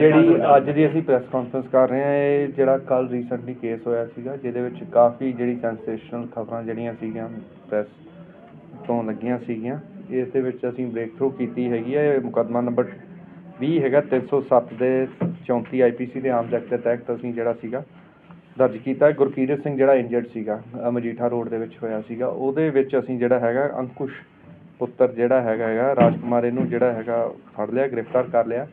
ਜਿਹੜੀ ਅੱਜ ਦੀ ਅਸੀਂ ਪ੍ਰੈਸ ਕਾਨਫਰੰਸ ਕਰ ਰਹੇ ਹਾਂ ਇਹ ਜਿਹੜਾ ਕੱਲ ਰੀਸੈਂਟਲੀ ਕੇਸ ਹੋਇਆ ਸੀਗਾ ਜਿਹਦੇ ਵਿੱਚ ਕਾਫੀ ਜਿਹੜੀ ਸੈਂਸੇਸ਼ਨਲ ਖਬਰਾਂ ਜਿਹੜੀਆਂ ਸੀਗੀਆਂ ਪ੍ਰੈਸ ਤੋਂ ਲੱਗੀਆਂ ਸੀਗੀਆਂ ਇਸ ਦੇ ਵਿੱਚ ਅਸੀਂ ਬ੍ਰੇਕ ਥਰੂ ਕੀਤੀ ਹੈਗੀ ਹੈ ਇਹ ਮੁਕੱਦਮਾ ਨੰਬਰ 20 ਹੈਗਾ 307 ਦੇ 34 ਆਈਪੀਸੀ ਦੇ ਆਮ ਐਕਟ ਦੇ ਤਹਿਤ ਅਸੀਂ ਜਿਹੜਾ ਸੀਗਾ ਦਰਜ ਕੀਤਾ ਹੈ। ਗੁਰਕੀਰਤ ਸਿੰਘ ਜਿਹੜਾ ਇੰਜਰਡ ਸੀਗਾ ਮਜੀਠਾ ਰੋਡ ਦੇ ਵਿੱਚ ਹੋਇਆ ਸੀਗਾ ਉਹਦੇ ਵਿੱਚ ਅਸੀਂ ਜਿਹੜਾ ਹੈਗਾ ਅੰਕੁਸ਼ ਪੁੱਤਰ ਜਿਹੜਾ ਹੈਗਾ ਹੈਗਾ ਰਾਜਕੁਮਾਰ ਇਹਨੂੰ ਜਿਹੜਾ ਹੈਗਾ ਫੜ ਲਿਆ ਗ੍ਰਿਫਤਾਰ ਕਰ ਲਿਆ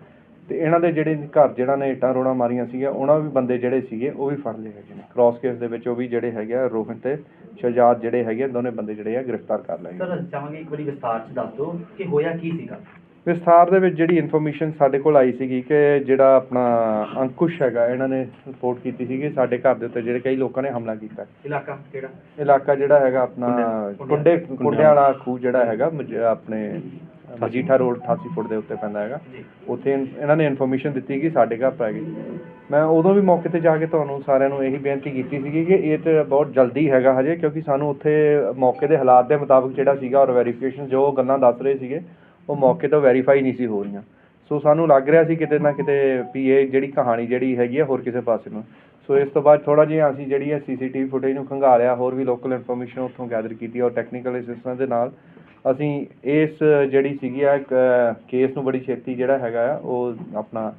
ਤੇ ਇਹਨਾਂ ਦੇ ਜਿਹੜੇ ਘਰ ਜਿਹੜਾ ਨੇ ਇੱਟਾਂ ਰੋੜਾਂ ਮਾਰੀਆਂ ਸੀਗੀਆਂ ਉਹਨਾਂ ਵੀ ਬੰਦੇ ਜਿਹੜੇ ਸੀਗੇ ਉਹ ਵੀ ਫੜ ਲਏ ਹੈਗੇ ਨੇ। ਕ੍ਰਾਸ ਕੇਸ ਦੇ ਵਿੱਚ ਉਹ ਵੀ ਜਿਹੜੇ ਹੈਗੇ ਆ ਰੋਹਨ ਤੇ ਸ਼ਹਜਾਦ ਜਿਹੜੇ ਹੈਗੇ ਦੋਨੇ ਬੰਦੇ ਜਿਹੜੇ ਆ ਗ੍ਰਿਫਤਾਰ ਕਰ ਲਏ ਸਰ ਚਾਹਾਂਗੇ ਇੱਕ ਵਾਰੀ ਵਿਸਤਾਰ ਚ ਦੱਸ ਦਿਓ ਕਿ ਹੋਇਆ ਕੀ ਸੀਗਾ? ਵਿਸਥਾਰ ਦੇ ਵਿੱਚ ਜਿਹੜੀ ਇਨਫੋਰਮੇਸ਼ਨ ਸਾਡੇ ਕੋਲ ਆਈ ਸੀਗੀ ਕਿ ਜਿਹੜਾ ਆਪਣਾ ਅੰਕੁਸ਼ ਹੈਗਾ ਇਹਨਾਂ ਨੇ ਰਿਪੋਰਟ ਕੀਤੀ ਸੀਗੀ ਸਾਡੇ ਘਰ ਦੇ ਉੱਤੇ ਜਿਹੜੇ ਕਈ ਲੋਕਾਂ ਨੇ ਹਮਲਾ ਕੀਤਾ। ਇਲਾਕਾ ਕਿਹੜਾ? ਇਲਾਕਾ ਜਿਹੜਾ ਹੈਗਾ ਆਪਣਾ ਕੁੰਡੇ ਕੁੰਡਿਆਂ ਵਾਲਾ ਖੂਹ ਜਿਹੜਾ ਹੈਗਾ ਆਪਣੇ ਮਜੀਠਾ ਰੋਡ 88 ਫੁੱਟ ਦੇ ਉੱਤੇ ਪੈਂਦਾ ਹੈਗਾ। ਉੱਥੇ ਇਹਨਾਂ ਨੇ ਇਨਫੋਰਮੇਸ਼ਨ ਦਿੱਤੀ ਕਿ ਸਾਡੇ ਘਰ ਪੈ ਗਈ। ਮੈਂ ਉਦੋਂ ਵੀ ਮੌਕੇ ਤੇ ਜਾ ਕੇ ਤੁਹਾਨੂੰ ਸਾਰਿਆਂ ਨੂੰ ਇਹੀ ਬੇਨਤੀ ਕੀਤੀ ਸੀਗੀ ਕਿ ਇਹ ਤੇ ਬਹੁਤ ਜਲਦੀ ਹੈਗਾ ਹਜੇ ਕਿਉਂਕਿ ਸਾਨੂੰ ਉੱਥੇ ਮੌਕੇ ਦੇ ਹਾਲਾਤ ਦੇ ਮੁਤਾਬਕ ਜਿਹੜਾ ਸੀਗਾ ਔਰ ਵੈਰੀਫਿਕੇਸ਼ਨ ਜੋ ਗੱਲਾਂ ਦੱਸ ਰਹੇ ਸੀਗੇ ਉਹ ਮੌਕੇ ਤੋਂ ਵੈਰੀਫਾਈ ਨਹੀਂ ਸੀ ਹੋ ਰਹੀਆਂ। ਸੋ ਸਾਨੂੰ ਲੱਗ ਰਿਹਾ ਸੀ ਕਿਤੇ ਨਾ ਕਿਤੇ ਵੀ ਇਹ ਜਿਹੜੀ ਕਹਾਣੀ ਜਿਹੜੀ ਹੈਗੀ ਹੈ ਹੋਰ ਕਿਸੇ ਪਾਸੇ ਨੂੰ। ਸੋ ਇਸ ਤੋਂ ਬਾਅਦ ਥੋੜਾ ਜਿਹਾ ਅਸੀਂ ਜਿਹੜੀ ਹੈ ਸੀਸੀਟੀਵੀ ਫੁਟੇਜ ਨੂੰ ਖੰਗਾਲਿਆ ਹੋਰ ਵੀ ਲੋਕਲ ਇਨਫੋਰਮੇਸ਼ਨ ਉੱਥੋਂ ਗੈਦਰ ਕੀਤੀ ਔਰ ਟੈਕਨੀਕਲ ਅਸਿਸਟੈਂਸ ਦੇ ਨਾਲ ਅਸੀਂ ਇਸ ਜਿਹੜੀ ਸੀਗੀ ਆ ਕੇਸ ਨੂੰ ਬੜੀ ਛੇਤੀ ਜਿਹੜਾ ਹੈਗਾ ਆ, ਉਹ ਆਪਣਾ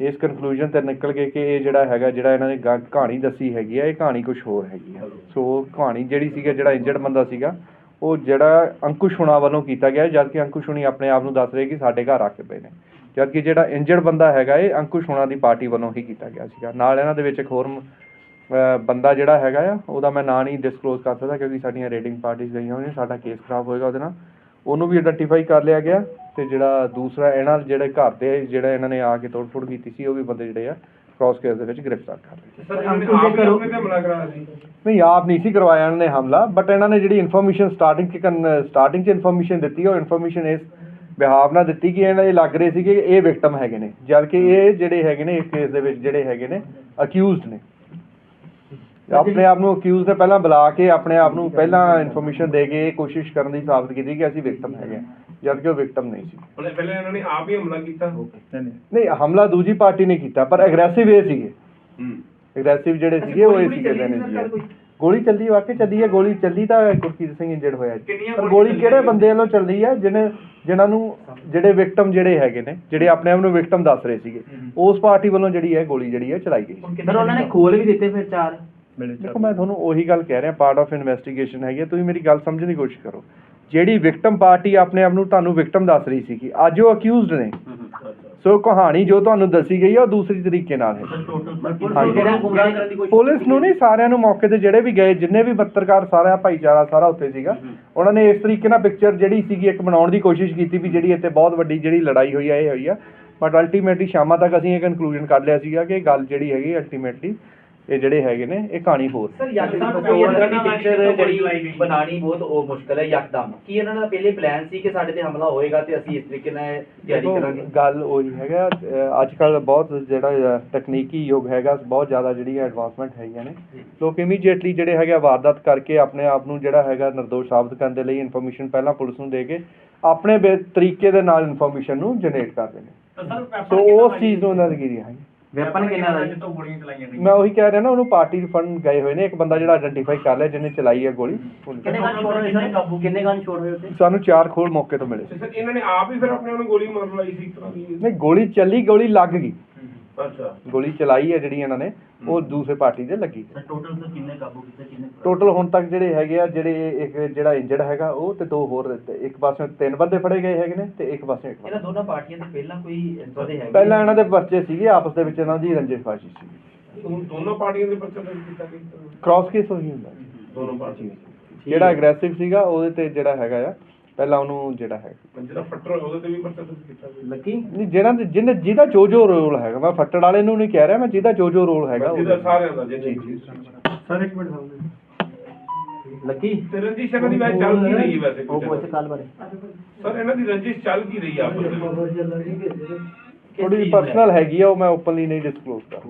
ਇਸ ਕਨਕਲੂਜਨ ਤੇ ਨਿਕਲ ਗਏ ਕਿ ਇਹ ਜਿਹੜਾ ਹੈਗਾ, ਜਿਹੜਾ ਇਹਨਾਂ ਨੇ ਗਾ- ਕਹਾਣੀ ਦੱਸੀ ਹੈਗੀ ਆ, ਇਹ ਕਹਾਣੀ ਕੁਝ ਹੋਰ ਹੈਗੀ ਆ। ਸੋ ਕਹਾਣੀ ਜਿਹੜੀ ਸੀਗਾ, ਜਿਹੜਾ ਇੰਜਰਡ ਬੰਦਾ ਸੀਗਾ, ਉਹ ਜਿਹੜਾ ਅੰਕੁਸ਼ ਹੁਣਾ ਵੱਲੋਂ ਕੀਤਾ ਗਿਆ ਜਦ ਕਿ ਅੰਕੁਸ਼ ਹੁਣੀ ਆਪਣੇ ਆਪ ਨੂੰ ਦੱਸ ਰਹੇ ਕਿ ਸਾਡੇ ਘਰ ਆ ਕੇ ਪਏ ਨੇ। ਜਦ ਕਿ ਜਿਹੜਾ ਇੰਜਰਡ ਬੰਦਾ ਹੈਗਾ ਇਹ ਅੰਕੁਸ਼ ਹੁਣਾ ਦੀ ਪਾਰਟੀ ਵੱਲੋਂ ਹੀ ਕੀਤਾ ਗਿਆ ਸੀਗਾ। ਨਾਲ ਇਹਨਾਂ ਦੇ ਵਿੱਚ ਇੱਕ ਹੋਰ ਬੰਦਾ ਜਿਹੜਾ ਹੈਗਾ ਆ ਉਹਦਾ ਮੈਂ ਨਾਂ ਨਹੀਂ ਡਿਸਕਲੋਜ਼ ਕਰ ਸਕਦਾ ਕਿਉਂਕਿ ਸਾਡੀਆਂ ਰੇਟਿੰਗ ਪਾਰਟੀਆਂ ਗਈਆਂ ਹੋਈਆਂ ਸਾਡਾ ਕੇਸ ਖਰਾਬ ਹੋਏਗਾ ਉਹਦੇ ਨਾਲ। ਉਹਨੂੰ ਵੀ ਆਇਡੈਂਟੀਫਾਈ ਕਰ ਲਿਆ ਗਿਆ ਤੇ ਜਿਹੜਾ ਦੂਸਰਾ ਇਹਨਾਂ ਜਿਹੜੇ ਘਰ ਦੇ ਜਿਹੜਾ ਇਹਨਾਂ ਨੇ ਆ ਕੇ ਤੋੜਫੋੜ ਕੀਤੀ ਸੀ ਉਹ ਵੀ ਬੰਦੇ ਜਿਹੜੇ ਆ ਕ੍ਰਾਸ ਕੇਸ ਦੇ ਵਿੱਚ ਗ੍ਰਿਫਤਾਰ ਕਰ ਲਏ। ਸਰ ਇਹਨਾਂ ਨੇ ਆਪ ਹੀ ਆਪਣੇ ਤੇ ਹਮਲਾ ਕਰਾਇਆ ਸੀ। ਨਹੀਂ ਆਪ ਨਹੀਂ ਸੀ ਕਰਵਾਇਆ ਇਹਨਾਂ ਨੇ ਹਮਲਾ ਬਟ ਇਹਨਾਂ ਨੇ ਜਿਹੜੀ ਇਨਫੋਰਮੇਸ਼ਨ ਸਟਾਰਟਿੰਗ ਚ ਸਟਾਰਟਿੰਗ ਚ ਇਨਫੋਰਮੇਸ਼ਨ ਦਿੱਤੀ ਉਹ ਇਨਫੋਰਮੇਸ਼ਨ ਇਸ ਬਿਹਾਵ ਦਿੱਤੀ ਕਿ ਇਹਨਾਂ ਇਹ ਲੱਗ ਰਹੇ ਸੀ ਕਿ ਇਹ ਵਿਕਟਮ ਹੈਗੇ ਨੇ ਜਦ ਕਿ ਇਹ ਜਿਹੜੇ ਹੈਗੇ ਨੇ ਇਸ ਕੇਸ ਦੇ ਵਿੱਚ ਜਿਹੜੇ ਹੈਗੇ ਨੇ ਅਕਿਊਜ਼ਡ ਨੇ। ਆਪਣੇ ਆਪ ਨੂੰ ਅਕਿਊਜ਼ ਨੇ ਪਹਿਲਾਂ ਬੁਲਾ ਕੇ ਆਪਣੇ ਆਪ ਨੂੰ ਪਹਿਲਾਂ ਇਨਫੋਰਮੇਸ਼ਨ ਦੇ ਕੇ ਇਹ ਕੋਸ਼ਿਸ਼ ਕਰਨ ਦੀ ਸਾਬਤ ਕੀਤੀ ਕਿ ਅਸੀਂ ਵਿਕਟਮ ਹੈਗੇ ਜਦ ਕਿ ਉਹ ਵਿਕਟਮ ਨਹੀਂ ਸੀ। ਪਹਿਲੇ ਪਹਿਲੇ ਇਹਨਾਂ ਨੇ ਆਪ ਹੀ ਹਮਲਾ ਕੀਤਾ? ਨਹੀਂ ਹਮਲਾ ਦੂਜੀ ਪਾਰਟੀ ਨੇ ਕੀਤਾ ਪਰ ਐਗਰੈਸਿਵ ਇਹ ਸੀਗੇ। ਹੂੰ। ਐਗਰੈਸਿਵ ਜਿਹੜੇ ਸੀਗੇ ਉਹ ਇਹ ਸੀਗੇ ਨੇ ਜੀ। ਗੋਲੀ ਚੱਲੀ ਵਾਕਿਆ ਚੱਲੀ ਹੈ ਗੋਲੀ ਚੱਲੀ ਤਾਂ ਗੁਰਕੀਰਤ ਸਿੰਘ ਇੰਜਰਡ ਹੋਇਆ ਜੀ। ਕਿੰਨੀਆਂ ਪਰ ਗੋਲੀ ਕਿਹੜੇ? ਬੰਦੇ ਵੱਲੋਂ ਚੱਲਦੀ ਹੈ ਜਿਹਨੇ ਜਿਨ੍ਹਾਂ ਨੂੰ ਜਿਹੜੇ ਵਿਕਟਮ ਜਿਹੜੇ ਹੈਗੇ ਨੇ ਜਿਹੜੇ ਆਪਣੇ ਆਪ ਨੂੰ ਵਿਕਟਮ ਦੱਸ ਰਹੇ ਸੀਗੇ ਉਸ ਪਾਰਟੀ ਵੱਲੋਂ ਜਿਹੜੀ ਹੈ ਗੋਲੀ ਜਿਹੜੀ ਹੈ ਚਲਾਈ ਗਈ ਸਰ ਉਹਨਾਂ ਨੇ ਖੋਲ ਵੀ ਦਿੱਤੇ ਫਿਰ ਚਾਰ। ਦੇਖੋ ਮੈਂ ਤੁਹਾਨੂੰ ਉਹੀ ਗੱਲ ਕਹਿ ਰਿਹਾ ਪਾਰਟ ਆਫ ਇਨਵੈਸਟੀਗੇਸ਼ਨ ਹੈਗੀ ਹੈ, ਤੁਸੀਂ ਮੇਰੀ ਗੱਲ ਸਮਝਣ ਦੀ ਕੋਸ਼ਿਸ਼ ਕਰੋ। ਜਿਹੜੀ ਵਿਕਟਮ ਪਾਰਟੀ ਆਪਣੇ ਆਪ ਨੂੰ ਤੁਹਾਨੂੰ ਵਿਕਟਮ ਦੱਸ ਰਹੀ ਸੀਗੀ ਅੱਜ ਉਹ ਅਕਿਊਜ਼ਡ ਨੇ। ਸੋ ਕਹਾਣੀ ਜੋ ਤੁਹਾਨੂੰ ਦੱਸੀ ਗਈ ਹੈ ਉਹ ਦੂਸਰੀ ਤਰੀਕੇ ਨਾਲ ਹੈ। ਪੁਲਿਸ ਨੂੰ ਨਹੀਂ ਸਾਰਿਆਂ ਨੂੰ ਮੌਕੇ ਤੇ ਜਿਹੜੇ ਵੀ ਗਏ ਜਿੰਨੇ ਵੀ ਪੱਤਰਕਾਰ ਸਾਰਾ ਭਾਈਚਾਰਾ ਸਾਰਾ ਉੱਥੇ ਸੀਗਾ। ਉਹਨਾਂ ਨੇ ਇਸ ਤਰੀਕੇ ਨਾਲ ਪਿਕਚਰ ਜਿਹੜੀ ਸੀਗੀ ਇੱਕ ਬਣਾਉਣ ਦੀ ਕੋਸ਼ਿਸ਼ ਕੀਤੀ ਵੀ ਜਿਹੜੀ ਇੱਥੇ ਬਹੁਤ ਵੱਡੀ ਜਿਹੜੀ ਲੜਾਈ ਹੋਈ ਆ ਇਹ ਹੋਈ ਆ। ਬਟ ਅਲਟੀਮੇਟਲੀ ਸ਼ਾਮਾਂ ਤੱਕ ਅਸੀਂ ਇਹ ਕਨਕਲੂਜਨ ਕੱਢ ਲਿਆ ਸੀਗਾ ਕਿ ਗੱਲ ਜਿਹੜੀ ਹੈਗੀ ਅਲਟੀਮੇਟਲੀ ਇਹ ਜਿਹੜੇ ਹੈਗੇ ਨੇ ਇਹ ਕਹਾਣੀ ਹੋਰ। ਸਰ ਯਕਦਮ ਕੋਈ ਇਦਾਂ ਦੀ ਪਿਕਚਰ ਜਿਹੜੀ ਬਣਾਣੀ ਬਹੁਤ ਉਹ ਮੁਸ਼ਕਲ ਹੈ ਯਕਦਮ। ਕੀ ਇਹਨਾਂ ਦਾ ਪਹਿਲੇ ਪਲਾਨ ਸੀ ਕਿ ਸਾਡੇ ਤੇ ਹਮਲਾ ਹੋਏਗਾ ਤੇ ਅਸੀਂ ਇਸ ਤਰੀਕੇ ਨਾਲ ਤਿਆਰੀ ਕਰਾਂਗੇ? ਗੱਲ ਉਹੀ ਹੈਗਾ। ਅੱਜ ਕੱਲ ਬਹੁਤ ਜਿਹੜਾ ਤਕਨੀਕੀ ਯੁੱਗ ਹੈਗਾ ਬਹੁਤ ਜ਼ਿਆਦਾ ਜਿਹੜੀਆਂ ਐਡਵਾਂਸਮੈਂਟ ਹੈਗੀਆਂ ਨੇ। ਲੋਕ ਇਮੀਡੀਏਟਲੀ ਜਿਹੜੇ ਹੈਗੇ ਆ ਵਾਰਦਾਤ ਕਰਕੇ ਆਪਣੇ ਆਪ ਨੂੰ ਜਿਹੜਾ ਹੈਗਾ ਨਿਰਦੋਸ਼ ਸਾਬਤ ਕਰਨ ਦੇ ਲਈ ਇਨਫੋਰਮੇਸ਼ਨ ਪਹਿਲਾਂ ਪੁਲਿਸ ਨੂੰ ਦੇ ਕੇ ਆਪਣੇ ਤਰੀਕੇ ਦੇ ਨਾਲ ਇਨਫੋਰਮੇਸ਼ਨ ਨੂੰ ਜਨਰੇਟ ਕਰਦੇ ਨੇ। ਸੋ ਉਸ ਚੀਜ਼ ਨੂੰ ਉਹਨਾਂ ਦੀ ਗਿਰੀ ਹੈ? ਵੈਪਨ ਕਿੰਨਾ ਦਾ? ਜੀ? ਮੈਂ ਉਹੀ ਕਹਿ ਰਿਹਾ ਨਾ ਉਹਨੂੰ ਪਾਰਟੀ ਫੰਡ ਗਏ ਹੋਏ ਨੇ ਇੱਕ ਬੰਦਾ ਜਿਹੜਾ ਆਇਡੈਂਟੀਫਾਈ ਕਰ ਲਿਆ ਜਿਹਨੇ ਚਲਾਈ ਹੈ ਗੋਲੀ। ਕਿੰਨੇ ਗਨ ਛੋੜ ਹੋਏ ਸਰ? ਕਾਬੂ ਕਿੰਨੇ ਗਨ ਛੋੜ ਹੋਏ ਉੱਤੇ ਸਾਨੂੰ ਚਾਰ ਖੋਲ ਮੌਕੇ ਤੋਂ ਮਿਲੇ। ਸਰ ਇਹਨਾਂ ਨੇ ਆਪ ਹੀ ਫਿਰ ਆਪਣੇ ਆਪ ਨੂੰ ਗੋਲੀ ਮਾਰਨ ਲਾਈ ਸੀ ਇੱਕ ਤਰ੍ਹਾਂ ਦੀ। ਨਹੀਂ ਗੋਲੀ ਚੱਲੀ ਗੋਲੀ ਲੱਗ ਗਈ। ਅੱਛਾ। ਗੋਲੀ ਚਲਾਈ ਹੈ ਜਿਹੜੀ ਇਹਨਾਂ ਨੇ ਉਹ ਦੂਸਰੇ ਪਾਰਟੀ ਦੇ ਲੱਗੀ। ਟੋਟਲ ਸਰ ਕਿੰਨੇ ਕਾਬੂ ਕੀਤੇ ਕਿੰਨੇ ਟੋਟਲ ਹੁਣ ਤੱਕ ਜਿਹੜੇ ਹੈਗੇ ਆ ਜਿਹੜੇ ਇੱਕ ਜਿਹੜਾ ਇੰਜਰਡ ਹੈਗਾ ਉਹ ਤੇ ਦੋ ਹੋਰ ਤੇ ਇੱਕ ਪਾਸੇ ਤਿੰਨ ਬੰਦੇ ਫੜੇ ਗਏ ਹੈਗੇ ਨੇ ਤੇ ਇੱਕ ਪਾਸੇ ਇੱਕ ਇਹਨਾਂ। ਦੋਨਾਂ ਪਾਰਟੀਆਂ ਦੇ ਪਹਿਲਾਂ ਕੋਈ ਇਦਾਂ ਦੇ ਹੈਗੇ ਪਹਿਲਾਂ ਇਹਨਾਂ ਦੇ ਪਰਚੇ ਸੀਗੇ ਆਪਸ ਦੇ ਵਿੱਚ ਇਹਨਾਂ ਦੀ ਰੰਜਿਸ਼ਬਾਜ਼ੀ ਸੀ ਹੁਣ ਦੋਨੋਂ ਪਾਰਟੀਆਂ ਦੇ ਪਰਚਾ ਦਰਜ ਕੀਤਾ ਗਿਆ ਕ੍ਰਾਸ ਕੇਸ ਉਹੀ ਹੁੰਦਾ। ਦੋਨੋਂ ਪਾਰਟੀਆਂ ਜਿਹੜਾ ਐਗਰੈਸਿਵ ਸੀਗਾ ਉਹਦੇ ਤੇ ਜਿਹੜਾ ਹੈਗਾ ਆ ਪਹਿਲਾਂ ਉਹਨੂੰ ਜਿਹੜਾ ਹੈ। ਜਿਹੜਾ ਫੱਟਰ ਹੋਇਆ ਉਹਦੇ ਤੇ ਵੀ ਪਰਚਾ ਦਰਜ ਕੀਤਾ ਗਿਆ। ਲੱਕੀ? ਨਹੀਂ ਜਿਹੜਾ ਜਿਹਨੇ ਜਿਹਦਾ ਜੋ ਜੋ ਰੋਲ ਹੈਗਾ ਮੈਂ ਫੱਟੜ ਵਾਲੇ ਨੂੰ ਨਹੀਂ ਕਹਿ ਰਿਹਾ ਮੈਂ ਜਿਹਦਾ ਜੋ ਜੋ ਰੋਲ ਹੈਗਾ ਜਿਹਦਾ ਸਾਰਿਆਂ ਦਾ ਜੀ ਜੀ। ਸਰ ਇੱਕ ਮਿੰਟ ਸਾਹਮਣੇ। ਲੱਕੀ? ਤੇ ਰੰਜਿਸ਼ ਇਹਨਾਂ ਦੀ ਵੈਸੇ ਚੱਲ ਕੀ ਰਹੀ ਹੈ ਵੈਸੇ ਉਹ ਕੁਝ? ਪੁੱਛ ਕੱਲ ਬਾਰੇ। ਸਰ ਇਹਨਾਂ ਦੀ ਰੰਜਿਸ਼ ਚੱਲ ਕੀ ਰਹੀ ਆਪਸ ਵਿੱਚ? ਥੋੜੀ ਪਰਸਨਲ ਹੈਗੀ ਆ ਉਹ ਮੈਂ ਓਪਨਲੀ ਨਹੀਂ ਡਿਸਕਲੋਜ਼ ਕਰ